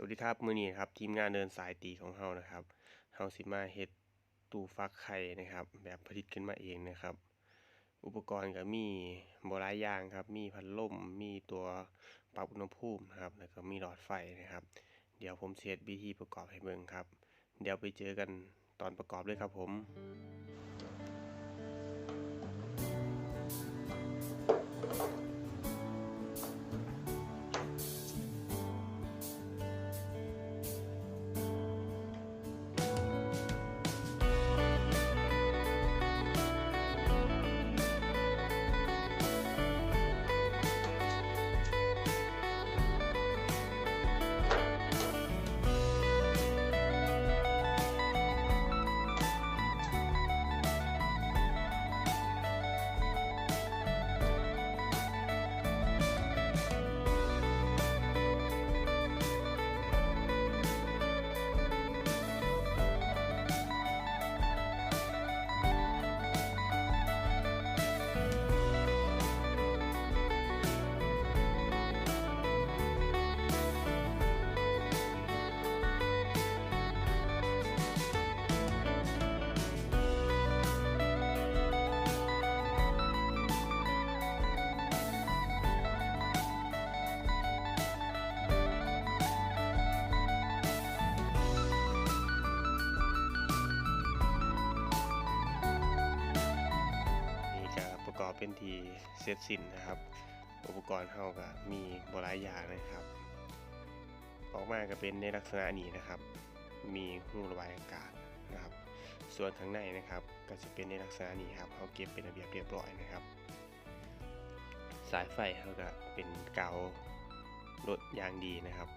สวัสดีครับ มือนี้ครับทีมงานเดินสายตีของเฮานะครับเฮาสิมาเฮ็ดตู้ฟักไข่นะครับ แบบผลิตขึ้นมาเองนะครับ อุปกรณ์ก็มีบ่หลายยางครับ มีพัดลมมีตัวปรับอุณหภูมินะครับ แล้วก็มีหลอดไฟนะครับ เดี๋ยวผมเสิเฮ็ดวิธีประกอบให้เบิ่งครับ เดี๋ยวไปเจอกันตอนประกอบเลยครับผม เป็นทีเสร็จสิ้นนะครับ อุปกรณ์เฮาก็มีบ่หลายอย่างนะครับ ออกมาก็เป็นในลักษณะนี้นะครับ มีหูระบายอากาศนะครับ ส่วนข้างในนะครับ ก็จะเป็นในลักษณะนี้ครับเขาเก็บเป็นระเบียบเรียบร้อยนะครับ สายไฟเขาก็เป็นเกาวรถยางดีนะครับ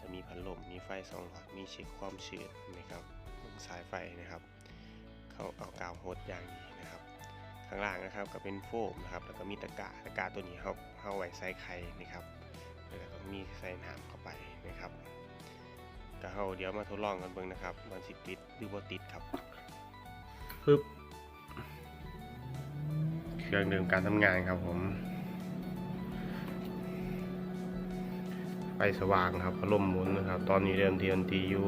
จะมีพัดลม มีไฟสองหลอด มีเช็คความชื้นนะครับสายไฟนะครับ เขาเอากาวโฮดยางดีางล่างนะครับ ก็เป็นโฟมนะครับ แล้วก็มีตะกาตะกาตัวนี้เขาเขาไว้ใส่ไข่นะครับ แล้วก็มีใส่น้ำเข้าไปนะครับก็เขาเดี๋ยวมาทดลองกันเบิ่งนะครับมันสิติดหรือว่าติดครับปึ๊บเครื่องดื่มการทำงานครับผมไฟสว่างครับพัดลมหมุนนะครับ ตอนนี้เดิมทีดนตีอยู่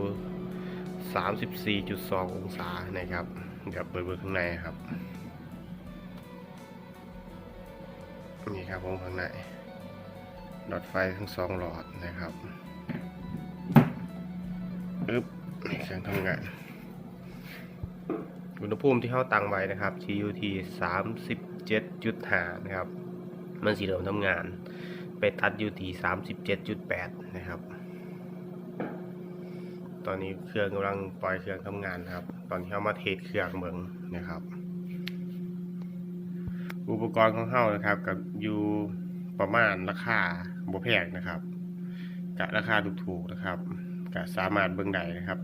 34.2องศานะครับเดี๋ยวเปิดเบอร์ข้างในครับ นี่ครับผมข้างในหลอดไฟทั้งสองหลอดนะครับอึ๊บนี่เครื่องทำงานอุณหภูมิที่เข้าตังไว้นะครับ TUT 37.5นะครับ มันสีเดิมทำงาน ไปตัดอยู่ที่37.8นะครับ ตอนนี้เครื่องกำลังปล่อยเครื่องทำงานนครับ ตอนที่เขามาเทสเครื่องเมืองนะครับ อุปกรณ์ของเฮานะครับกับอยู่ประมาณราคาบ่แพงนะครับกับราคาถูกๆนะครับก็สามารถเบิ่งได้นะครับ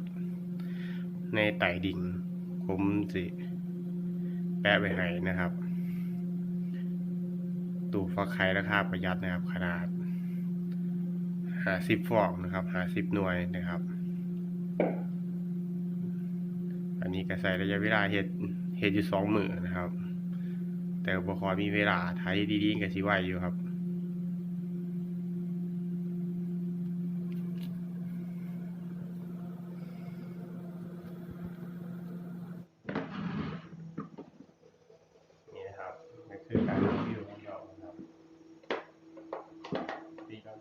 ในไต่ดิ่งผมสิแปะไว้ให้นะครับตู้ฟักไข่ราคาประหยัดนะครับ ขนาด50ฟองนะครับ50หน่วยนะครับ อันนี้ก็ใส่ระยะเวลาเฮ็ดเฮ็ดอยู่สองมือนะครับ แต่บ่คอยมีเวลาไทยดีๆก็สิไหวอยู่ครับนี่นะครับคือการวิวของเรานะครับดีครัน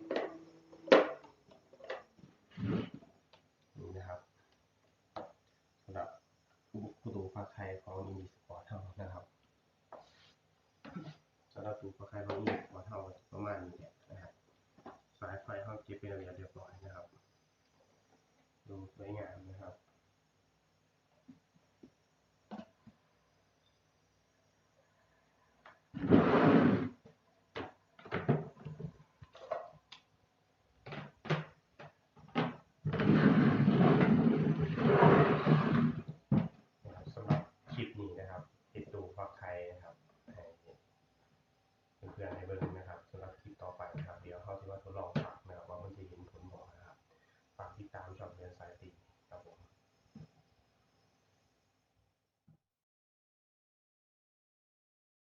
นะครับสำหรับผู้ดูภาคไทยของอินดีสปอร์ตเท่านะครับ สำหรับดูภาคไทยของอินดีสปอเท่าประมาณนี้แหละนะครับสายไฟเขาเก็บเป็นระเบียบเรียบร้อยนะครับ ดูสวยงามนะครับนะครับสำหรับคลิปนี้นะครับ ติดดูฟักไทยนะครับ ให้เพื่